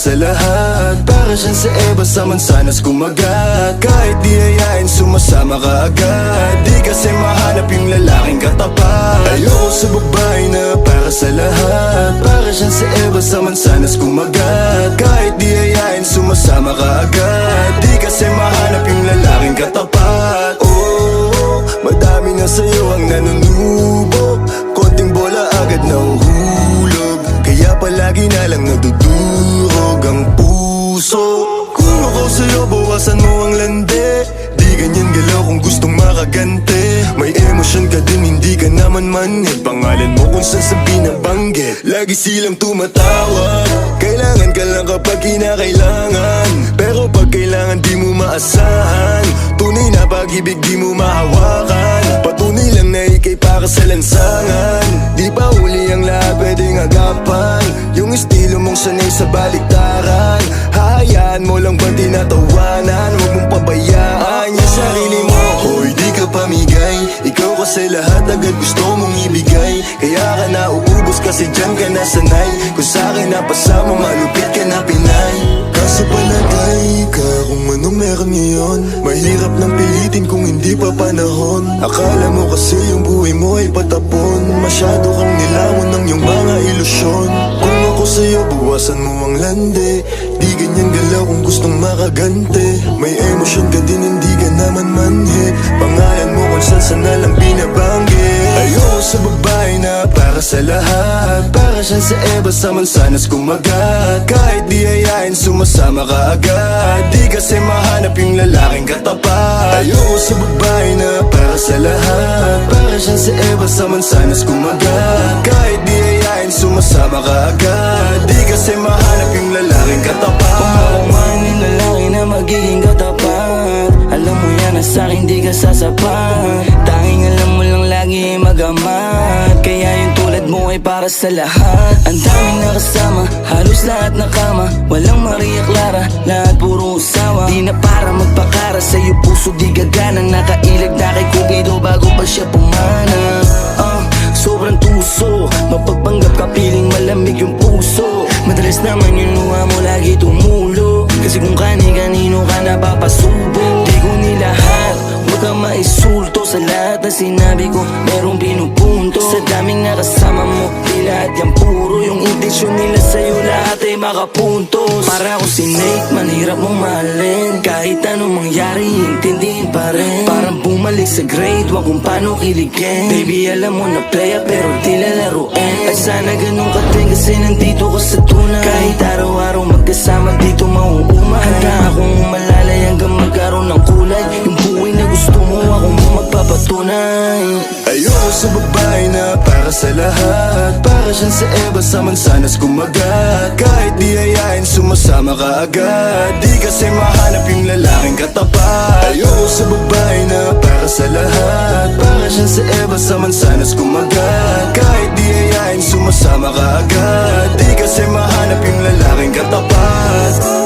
sa lahat. Para siyang sa Eva sa mansanas kumagat Kahit di ayain sumasama ka agad. Di kasi mahanap yung lalaking katapat. Ayoko sa babae na para sa lahat. Para siyang sa Eva sa mansanas kumagat Kahit di ayain sumasama ka agad. Di kasi mahanap yung lalaking katapat. Oh, madami na sa'yo ang nanunubo din, hindi ka naman manhid. Pangalan mo kung saan sa binabanggit Lagi silang tumatawag Kailangan ka lang kapag kinakailangan. Pero pag kailangan di mo maasahan. Tunay na pag-ibig di mo mahawakan. Patunay lang na ikay para sa lansangan. Di pa huli ang lahat pwedeng agapan? Yung estilo mong sanay sa baliktaran. Hahayaan mo lang ba tinatawanan? Huwag mong pabayaan yung sarili mo. Hoy di ka pamigay kasi lahat agad gusto mong ibigay Kaya ka nauubos kasi dyan ka nasanay. Kung sa'kin napasama malupit ka na pinay. Kaso palagay ka kung anong meron ngayon. Mahirap nang pilitin kung hindi pa panahon. Akala mo kasi yung buhay mo ay patapon. Masyado kang nilawan ng iyong mga ilusyon. Kung ako sa'yo buwasan mo ang lande. Di ganyan galaw kung gustong makagante. May emosyon ka din hindi ka naman manhid Pangalan mo kung saan saan na lang sa lahat. Para siyang sa Eva sa mansanas kumagat. Kahit di ayain sumasama ka agad. Di kasi mahanap yung lalaking katapat. Ayoko sa babae na para sa lahat. Para siyang sa Eva sa mansanas kumagat. Kahit di ayain sumasama ka agad. Di kasi mahanap yung lalaking katapat. Ako man yung lalaki na magiging katapat. Alam mo yan na sa'kin di ka sasapat. Tanging alam mo lang lagi tulad mo para sa lahat. Ang daming nakasama, halos lahat nakama Walang Maria Clara, lahat puro usawa. Di na para magpakara sa'yo puso di gagana. Nakailag na kay Cupido bago pa siya pumana Sa sinabi ko Merong pinupunto. Sa daming nakasama mo Di lahat yan puro. Yung intensyon nila sa'yo Lahat ay makapuntos. Para ako si Nate Manhirap mong mahalin. Kahit anong mangyari Intindihin pa rin. Parang bumalik sa grade Huwag kung paano kiligin. Baby alam mo na playa Pero di lalaruin At sana ganun ka din Kasi nandito ka sa tunay Kahit araw-araw magkasama Dito mauuma sa babae na para sa lahat. Para siyang sa Eva sa mansanas kumagat. Kahit di ayain sumasama ka agad. Di kasi mahanap yung lalaking katapat. Ayoko sa babae na para sa lahat. Para siyang sa Eva sa mansanas kumagat. Kahit di ayain sumasama ka agad. Di kasi mahanap yung lalaking katapat